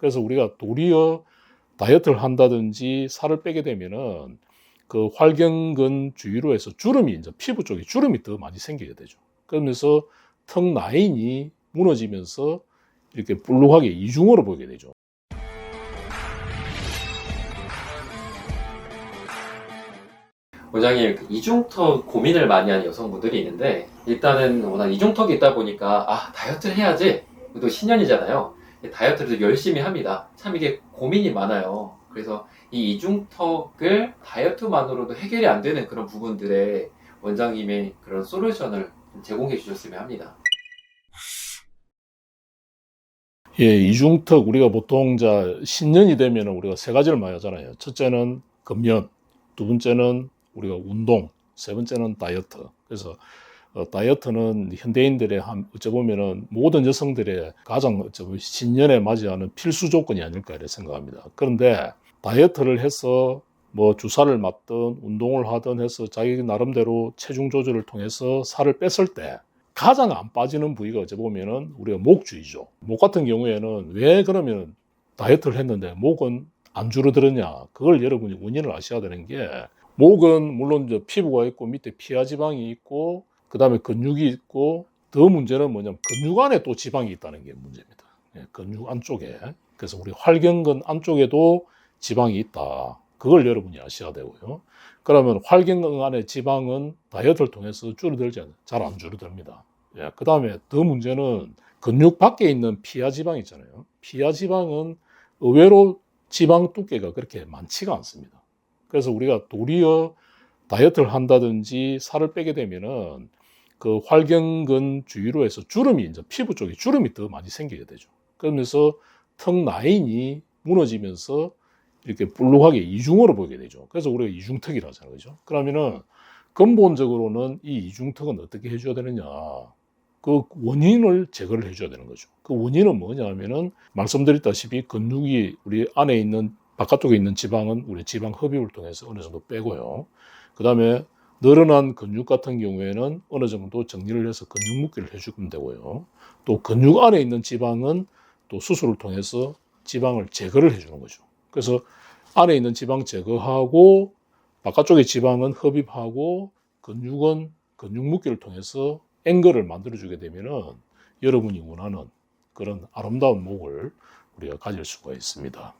그래서 우리가 도리어 다이어트를 한다든지 살을 빼게 되면은 그 활경근 주위로 해서 주름이 이제 피부 쪽에 주름이 더 많이 생기게 되죠. 그러면서 턱 라인이 무너지면서 이렇게 볼록하게 이중으로 보이게 되죠. 원장님 그 이중턱 고민을 많이 하는 여성분들이 있는데 일단은 워낙 이중턱이 있다 보니까 아 다이어트를 해야지 또 신년이잖아요 다이어트를 열심히 합니다 참 이게 고민이 많아요 그래서 이 이중턱을 다이어트만으로도 해결이 안 되는 그런 부분들에 원장님의 그런 솔루션을 좀 제공해 주셨으면 합니다 예, 이중턱 우리가 보통 자 신년이 되면 우리가 세 가지를 많이 하잖아요. 첫째는 금연, 두 번째는 우리가 운동, 세 번째는 다이어트. 그래서 어, 다이어트는 현대인들의 한 어찌 보면은 모든 여성들의 가장 어찌 보면 신년에 맞이하는 필수 조건이 아닐까 이렇게 생각합니다. 그런데 다이어트를 해서 뭐 주사를 맞든 운동을 하든 해서 자기 나름대로 체중 조절을 통해서 살을 뺐을 때 가장 안 빠지는 부위가 어찌 보면은 우리가 목 주위죠. 목 같은 경우에는 왜 그러면 다이어트를 했는데 목은 안 줄어들었냐? 그걸 여러분이 원인을 아셔야 되는 게 목은 물론 이제 피부가 있고 밑에 피하 지방이 있고 그 다음에 근육이 있고 더 문제는 뭐냐면 근육 안에 또 지방이 있다는 게 문제입니다. 예, 근육 안쪽에 그래서 우리 활경근 안쪽에도 지방이 있다. 그걸 여러분이 아셔야 되고요. 그러면 활경근 안에 지방은 다이어트를 통해서 줄어들지 않아요. 잘 안 줄어듭니다. 예, 그 다음에 더 문제는 근육 밖에 있는 피하 지방 있잖아요. 피하 지방은 의외로 지방 두께가 그렇게 많지가 않습니다. 그래서 우리가 도리어 다이어트를 한다든지 살을 빼게 되면은 그 활경근 주위로 해서 주름이 이제 피부 쪽에 주름이 더 많이 생기게 되죠. 그러면서 턱 라인이 무너지면서 이렇게 볼록하게 이중으로 보이게 되죠. 그래서 우리가 이중턱이라 하잖아요. 그죠? 그러면은 근본적으로는 이 이중턱은 어떻게 해줘야 되느냐. 그 원인을 제거를 해줘야 되는 거죠. 그 원인은 뭐냐 하면은 말씀드렸다시피 근육이 우리 안에 있는 바깥쪽에 있는 지방은 우리 지방 흡입을 통해서 어느 정도 빼고요. 그 다음에 늘어난 근육 같은 경우에는 어느 정도 정리를 해서 근육 묶기를 해주면 되고요. 또 근육 안에 있는 지방은 또 수술을 통해서 지방을 제거를 해주는 거죠. 그래서 안에 있는 지방 제거하고 바깥쪽의 지방은 흡입하고 근육은 근육 묶기를 통해서 앵글을 만들어주게 되면은 여러분이 원하는 그런 아름다운 목을 우리가 가질 수가 있습니다.